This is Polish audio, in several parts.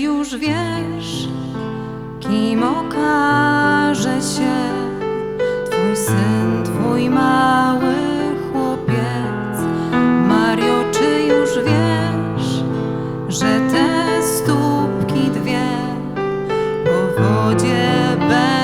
już wiesz, kim okaże się Twój syn, Twój mały chłopiec. Mario, czy już wiesz, że te stópki dwie po wodzie będą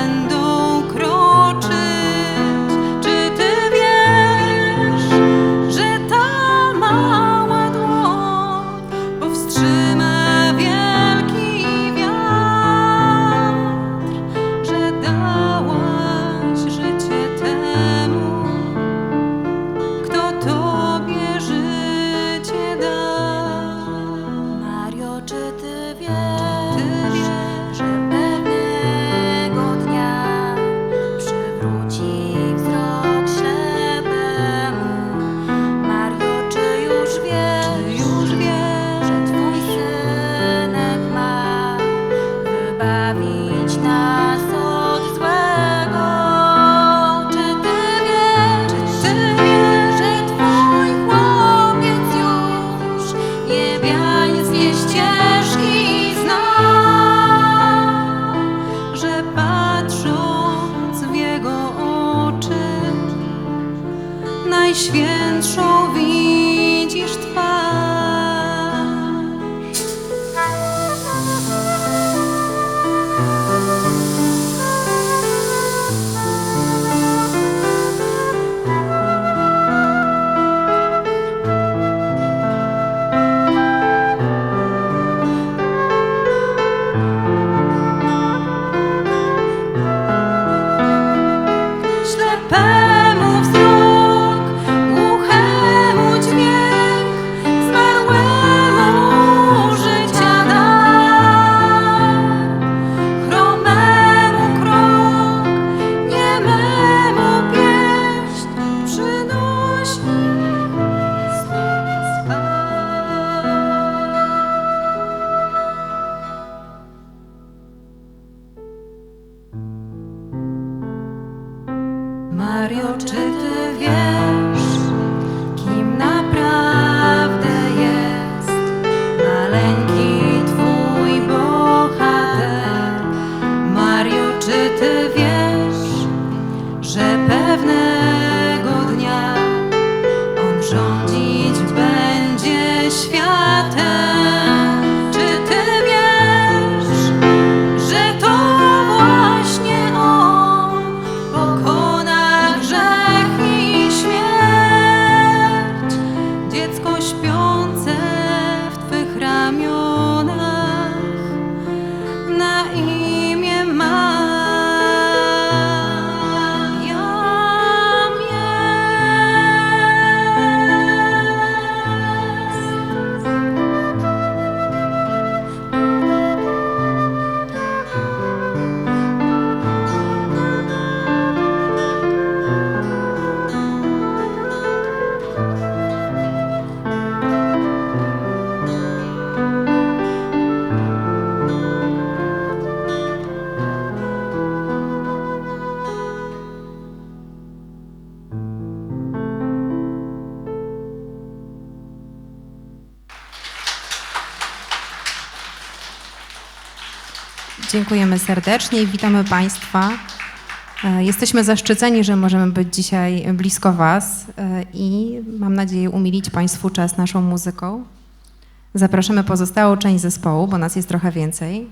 past. Mario, czy ty wiesz, Dziękujemy serdecznie i witamy Państwa. E, Jesteśmy zaszczyceni, że możemy być dzisiaj blisko Was e, i mam nadzieję umilić Państwu czas naszą muzyką. Zapraszamy pozostałą część zespołu, bo nas jest trochę więcej.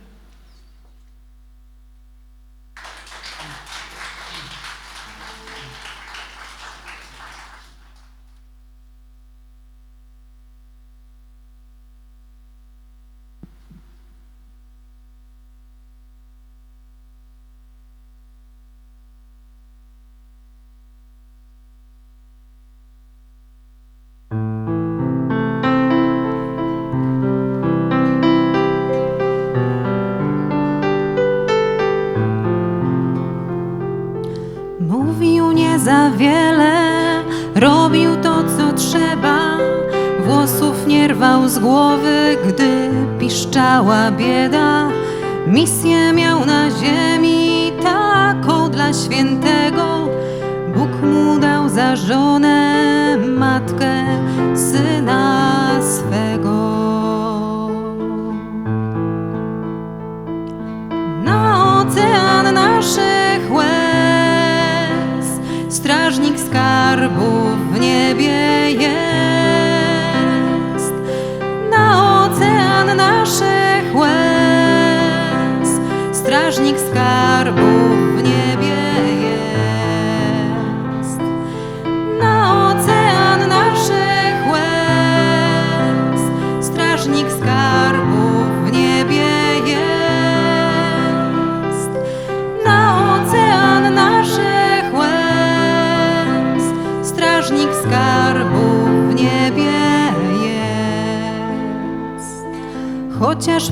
Mówił nie za wiele, robił to co trzeba. Włosów nie rwał z głowy, gdy piszczała bieda. Misję miał na ziemi taką dla świętego. Bóg mu dał za żonę matkę syna swego.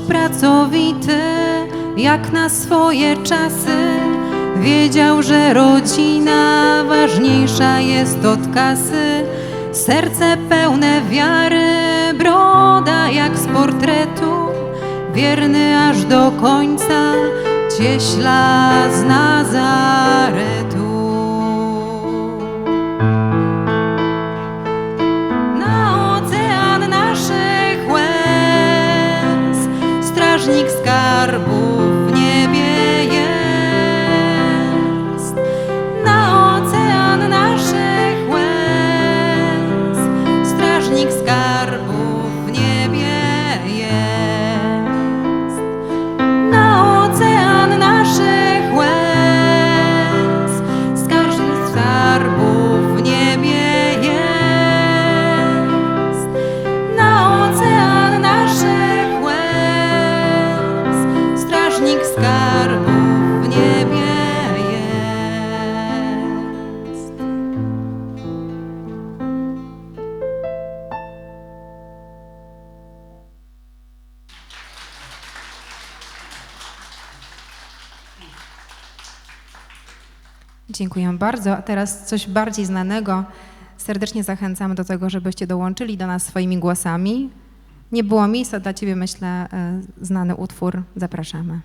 Pracowity, jak na swoje czasy, wiedział, że rodzina ważniejsza jest od kasy. Serce pełne wiary, broda jak z portretu, wierny aż do końca, cieśla z Nazaretu. Dziękuję bardzo. A teraz coś bardziej znanego. Serdecznie zachęcamy do tego, żebyście dołączyli do nas swoimi głosami. Nie było miejsca dla Ciebie, myślę, e, znany utwór. Zapraszamy.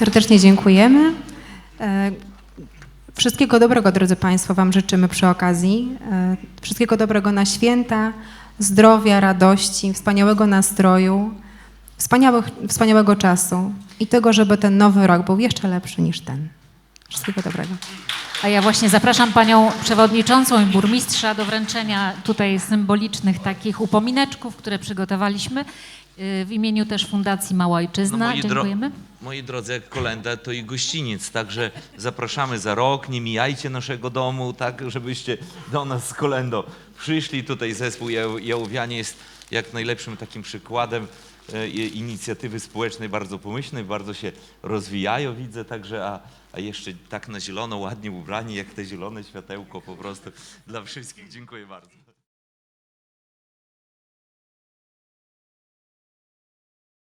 Serdecznie dziękujemy. E, Wszystkiego dobrego, drodzy Państwo, Wam życzymy przy okazji. E, Wszystkiego dobrego na święta, zdrowia, radości, wspaniałego nastroju, wspaniałego czasu i tego, żeby ten nowy rok był jeszcze lepszy niż ten. Wszystkiego dobrego. A ja właśnie zapraszam panią przewodniczącą i burmistrza do wręczenia tutaj symbolicznych takich upomineczków, które przygotowaliśmy w imieniu też Fundacji Mała Ojczyzna. No, moi, Dziękujemy. moi drodzy, jak kolenda to i gościniec, także zapraszamy za rok, nie mijajcie naszego domu, tak, żebyście do nas z kolendą przyszli. Tutaj zespół Jał- Jałowianie jest jak najlepszym takim przykładem i- inicjatywy społecznej, bardzo pomyślnej, bardzo się rozwijają, widzę, także, a, a jeszcze tak na zielono, ładnie ubrani, jak te zielone światełko po prostu dla wszystkich. Dziękuję bardzo.